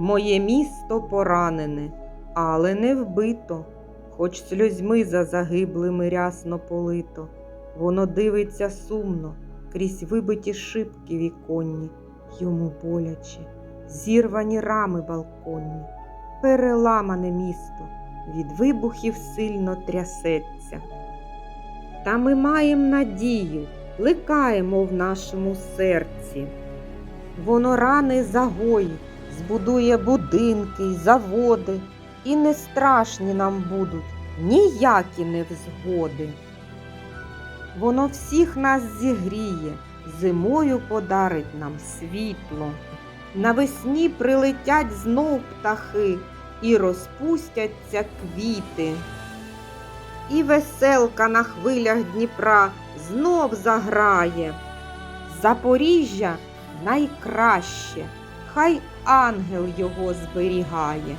Моє місто поранене, але не вбито, хоч сльозьми за загиблими рясно полито. Воно дивиться сумно крізь вибиті шибки віконні, йому боляче, зірвані рами балконні, переламане місто, від вибухів сильно трясеться. Та ми маємо надію, ликаємо в нашому серці. Воно рани загоїть, збудує будинки й заводи, і не страшні нам будуть ніякі невзгоди. Воно всіх нас зігріє, зимою подарить нам світло. Навесні прилетять знов птахи і розпустяться квіти. І веселка на хвилях Дніпра знов заграє. Запоріжжя найкраще, хай ангел його зберігає.